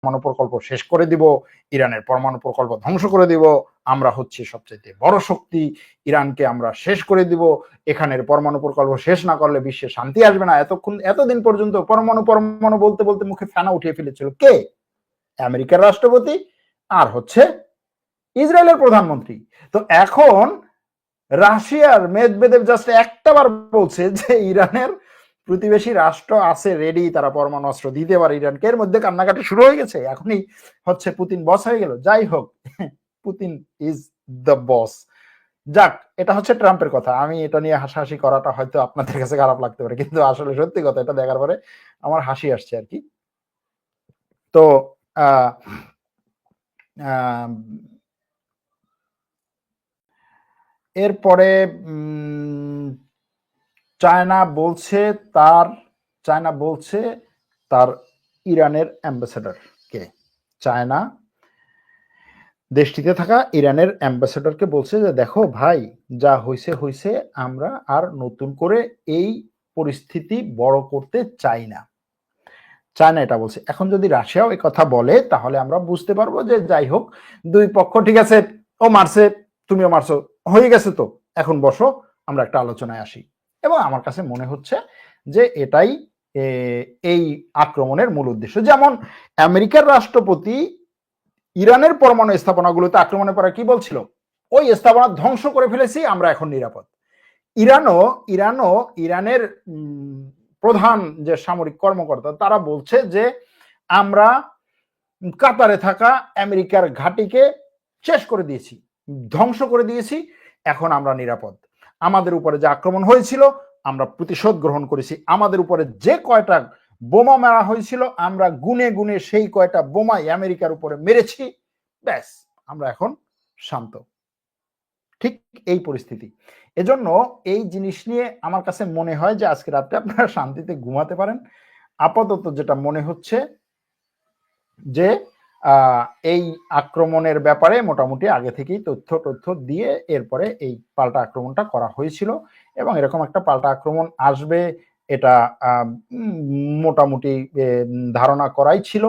পরমাণু প্রকল্প শেষ করে দিব, ইরানের পরমাণু প্রকল্প ধ্বংস করে দিব, আমরা হচ্ছে সবচেয়ে বড় শক্তি, ইরানকে আমরা শেষ করে দিব, এখানের পরমাণু প্রকল্প শেষ না করলে বিশ্বে শান্তি আসবে না। এতক্ষণ, এতদিন পর্যন্ত পরমাণু পরমাণু বলতে বলতে মুখে ফেনা উঠিয়ে ফেলেছিল কে? আমেরিকার রাষ্ট্রপতি আর হচ্ছে ইসরায়েলের প্রধানমন্ত্রী। তো এখন রাশিয়ার মেদবেদেব জাস্ট একটা বার বলছে যে ইরানের প্রতিবেশী রাষ্ট্র আছে রেডি তারা পরমাণু অস্ত্র দিতে পারে ইরানকে। এর মধ্যে কান্নাকাটি শুরু হয়ে গেছে এখনই হচ্ছে পুতিন বস হয়ে গেল। যাই হোক পুতিন ইজ দ্য বস যাক এটা হচ্ছে ট্রাম্পের কথা। আমি এটা নিয়ে হাসাহাসি করাটা হয়তো আপনাদের কাছে খারাপ লাগতে পারে কিন্তু আসলে সত্যি কথা এটা দেখার পরে আমার হাসি আসছে আর কি। তো এরপরে উম, চায়না বলছে তার, চায়না বলছে তার ইরানের অ্যাম্বাসেডর কে? চায়না। দেশটিতে থাকা ইরানের অ্যাম্বাসেডরকে বলছে যে, দেখো ভাই, যা হয়েছে হয়েছে আমরা আর নতুন করে এই পরিস্থিতি বড় করতে চাই না। চায়না এটা বলছে। এখন যদি রাশিয়াও এই কথা বলে, তাহলে আমরা বুঝতে পারব যে, যাই হোক, দুই পক্ষ ঠিক আছে, ও মারছে, তুমিও মারছো, হয়ে গেছে তো। এখন বসো, আমরা একটা আলোচনায় আসি। এবং আমার কাছে মনে হচ্ছে যে এটাই এই আক্রমণের মূল উদ্দেশ্য। যেমন আমেরিকার রাষ্ট্রপতি ইরানের পরমাণু স্থাপনাগুলোতে আক্রমণের পরে কি বলছিল? ওই স্থাপনা ধ্বংস করে ফেলেছি, আমরা এখন নিরাপদ। ইরানও ইরানও ইরানের প্রধান যে সামরিক কর্মকর্তা, তারা বলছে যে আমরা কাতারে থাকা আমেরিকার ঘাঁটিকে শেষ করে দিয়েছি, ধ্বংস করে দিয়েছি, এখন আমরা নিরাপদ। আমাদের উপরে যে আক্রমণ হয়েছিল, আমরা প্রতিশোধ গ্রহণ করেছি। আমাদের উপরে যে কয়টা বোমা মারা হয়েছিল, আমরা গুনে গুনে সেই কয়টা বোমাই আমেরিকার উপরে মেরেছি। ব্যাস, আমরা এখন শান্ত। ঠিক এই পরিস্থিতি। এজন্য এই জিনিস নিয়ে আমার কাছে মনে হয় যে আজকে রাতে আপনারা শান্তিতে ঘুমাতে পারেন। আপাতত যেটা মনে হচ্ছে যে এই আক্রমণের ব্যাপারে মোটামুটি আগে থেকেই তথ্য তথ্য দিয়ে এরপরে এই পাল্টা আক্রমণটা করা হয়েছিল এবং এরকম একটা পাল্টা আক্রমণ আসবে এটা মোটামুটি ধারণা করাই ছিল।